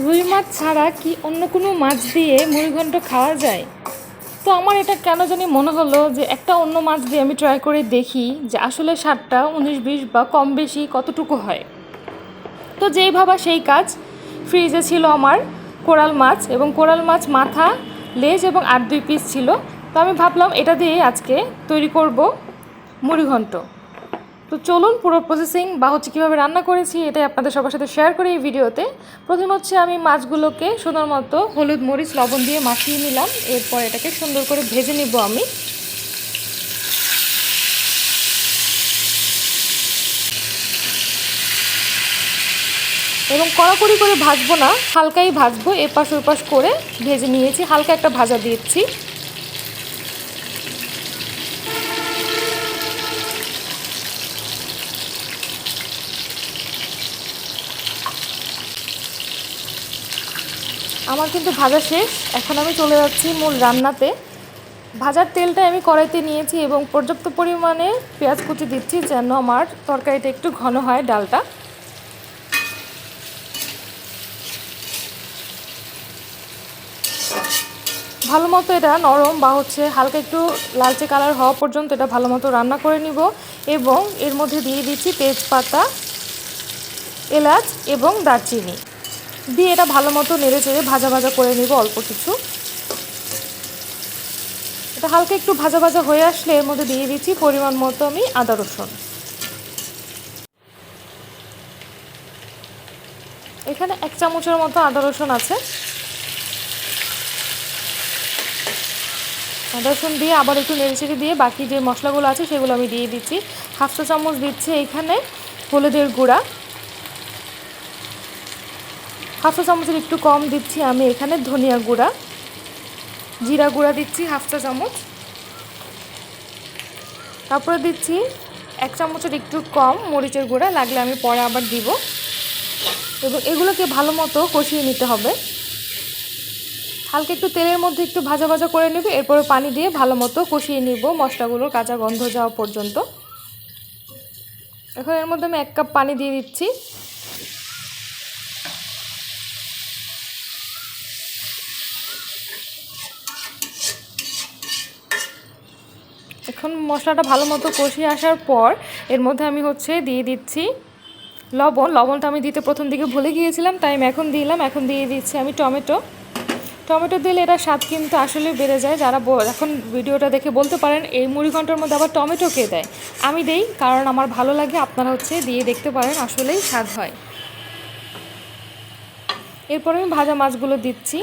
রুই মাছ ছাড়া কি অন্য কোনো মাছ দিয়ে মুড়িঘণ্ট খাওয়া যায়? তো আমার এটা কেন জানি মনে হলো যে একটা অন্য মাছ দিয়ে আমি ট্রাই করে দেখি যে আসলে স্বাদটা উনিশ বিশ বা কম বেশি কতটুকু হয়। তো যেই ভাবা সেই কাজ। ফ্রিজে ছিল আমার কোরাল মাছ এবং কোরাল মাছ মাথা, লেজ এবং আট দুই পিস ছিল। তো আমি ভাবলাম এটা দিয়েই আজকে তৈরি করব মুড়িঘণ্ট তো চলুন পুরো প্রসেসিং বা হচ্ছে কীভাবে রান্না করেছি এটাই আপনাদের সবার সাথে শেয়ার করি এই ভিডিওতে। প্রথম হচ্ছে আমি মাছগুলোকে সুন্দর মতো হলুদ, মরিচ, লবণ দিয়ে মাখিয়ে নিলাম। এরপর এটাকে সুন্দর করে ভেজে নিব আমি। এবং কড়াকড়ি করে ভাজবো না, হালকাই ভাজবো, এপাশ ওপাশ করে ভেজে নিয়েছি। হালকা একটা ভাজা দিয়েছি। আমার কিন্তু ভাজা শেষ। এখন আমি চলে যাচ্ছি মূল রান্নাতে। ভাজার তেলটা আমি কড়াইতে নিয়েছি এবং পর্যাপ্ত পরিমাণে পেঁয়াজ কুচি দিচ্ছি যেন আমার তরকারিটা একটু ঘন হয় ডালটা। ভালো মতো এটা নরম বা হচ্ছে হালকা একটু লালচে কালার হওয়া পর্যন্ত এটা ভালো মতো রান্না করে নিব এবং এর মধ্যে দিয়ে দিচ্ছি তেজপাতা, এলাচ এবং দারচিনি। দিয়ে এটা ভালো মতো নেড়ে চেড়ে ভাজা ভাজা করে নিব অল্প কিছু। এটা হালকা একটু ভাজা ভাজা হয়ে আসলে এর মধ্যে দিয়ে দিচ্ছি পরিমাণ মতো আমি আদা রসুন। এখানে এক চামচের মতো আদা রসুন আছে। আদা রসুন দিয়ে আবার একটু নেড়েচেড়ে দিয়ে বাকি যে মশলাগুলো আছে সেগুলো আমি দিয়ে দিচ্ছি। হাফ চা চামচ দিচ্ছি এখানে হলুদের গুঁড়া। হাফ চা চামচের একটু কম দিচ্ছি আমি এখানে, ধনিয়া গুঁড়া। জিরা গুঁড়া দিচ্ছি হাফ চা চামচ। তারপরে দিচ্ছি এক চামচের একটু কম মরিচের গুঁড়া, লাগলে আমি পরে আবার দিব। এবং এগুলোকে ভালো মতো কষিয়ে নিতে হবে। হালকা একটু তেলের মধ্যে একটু ভাজা ভাজা করে নেব, এরপরে পানি দিয়ে ভালো মতো কষিয়ে নিব মশলাগুলোর কাঁচা গন্ধ যাওয়া পর্যন্ত। এখন এর মধ্যে আমি এক কাপ পানি দিয়ে দিচ্ছি। এখন মশলাটা ভালো মতো কষিয়ে আসার পর এর মধ্যে আমি হচ্ছে দিয়ে দিচ্ছি লবণ। লবণটা আমি দিতে প্রথম দিকে ভুলে গিয়েছিলাম, তাই আমি এখন দিলাম। এখন দিয়ে দিচ্ছি আমি টমেটো। টমেটো দিলে এটা স্বাদ কিন্তু আসলে বেড়ে যায়। যারা এখন ভিডিওটা দেখে বলতে পারেন, এই মুড়ি ঘণ্টার মধ্যে আবার টমেটো কে দেয়? আমি দেই, কারণ আমার ভালো লাগে, আপনারা হচ্ছে দিয়ে দেখতে পারেন, আসলেই স্বাদ হয়। এরপর আমি ভাজা মাছগুলো দিচ্ছি।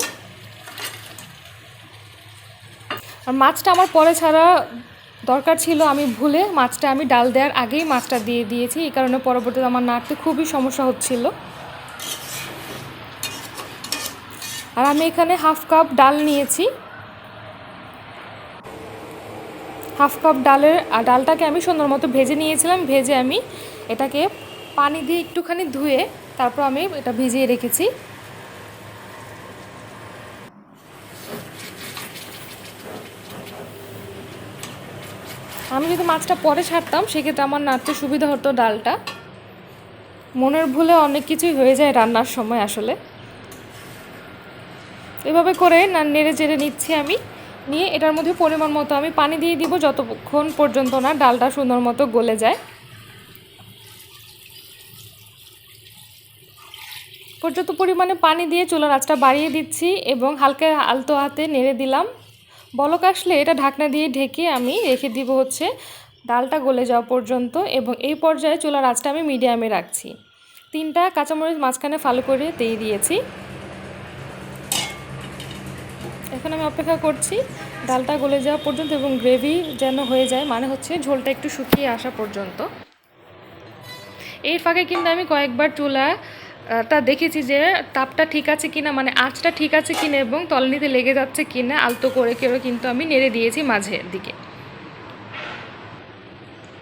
আর মাছটা আমার পরে ছাড়া দরকার ছিল আমি ভুলে মাছটা আমি ডাল দেওয়ার আগেই মাছটা দিয়ে দিয়েছি, এই কারণে পরবর্তীতে আমার নাড়তে খুবই সমস্যা হচ্ছিল। আর আমি এখানে হাফ কাপ ডাল নিয়েছি। হাফ কাপ ডালের ডালটাকে আমি সুন্দর মতো ভেজে নিয়েছিলাম, ভেজে আমি এটাকে পানি দিয়ে একটুখানি ধুয়ে তারপর আমি এটা ভিজিয়ে রেখেছি। আমি যদি মাছটা পরে ছাড়তাম, সেক্ষেত্রে আমার নাড়তে সুবিধা হতো ডালটা। মনের ভুলে অনেক কিছুই হয়ে যায় রান্নার সময় আসলে। এভাবে করে না, নেড়ে চেড়ে নিচ্ছি আমি। নিয়ে এটার মধ্যে পরিমাণ মতো আমি পানি দিয়ে দিব, যতক্ষণ পর্যন্ত না ডালটা সুন্দর মতো গলে যায়। পর্যাপ্ত পরিমাণে পানি দিয়ে চুলার আঁচটা বাড়িয়ে দিচ্ছি এবং হালকা আলতো হাতে নেড়ে দিলাম। বলক আসলে এটা ঢাকনা দিয়ে ঢেকে আমি রেখে দিব হচ্ছে ডালটা গলে যাওয়া পর্যন্ত এবং এই পর্যায়ে চুলার আঁচটা আমি মিডিয়ামে রাখছি। তিনটা কাঁচামরিচ মাঝখানে ফালো করে দিয়ে দিয়েছি। এখন আমি অপেক্ষা করছি ডালটা গলে যাওয়া পর্যন্ত এবং গ্রেভি যেন হয়ে যায় মানে হচ্ছে ঝোলটা একটু শুকিয়ে আসা পর্যন্ত। এই ফাঁকে কিন্তু আমি কয়েকবার চুলা তা দেখেছি যে তাপটা ঠিক আছে কিনা মানে আঁচটা ঠিক আছে কিনা এবং তলনিতে লেগে যাচ্ছে কিনা আলতো করে কেউ কিন্তু আমি নেড়ে দিয়েছি মাঝের দিকে।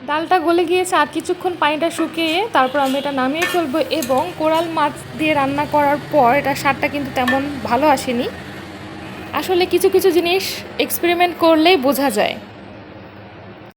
ডালটা গলে গিয়েছে, আর কিছুক্ষণ পানিটা শুকিয়ে তারপর আমি এটা নামিয়ে ফেলব এবং কোরাল মাছ দিয়ে রান্না করার পর এটা স্বাদটা কিন্তু তেমন ভালো আসেনি। আসলে কিছু কিছু জিনিস এক্সপেরিমেন্ট করলেই বোঝা যায়।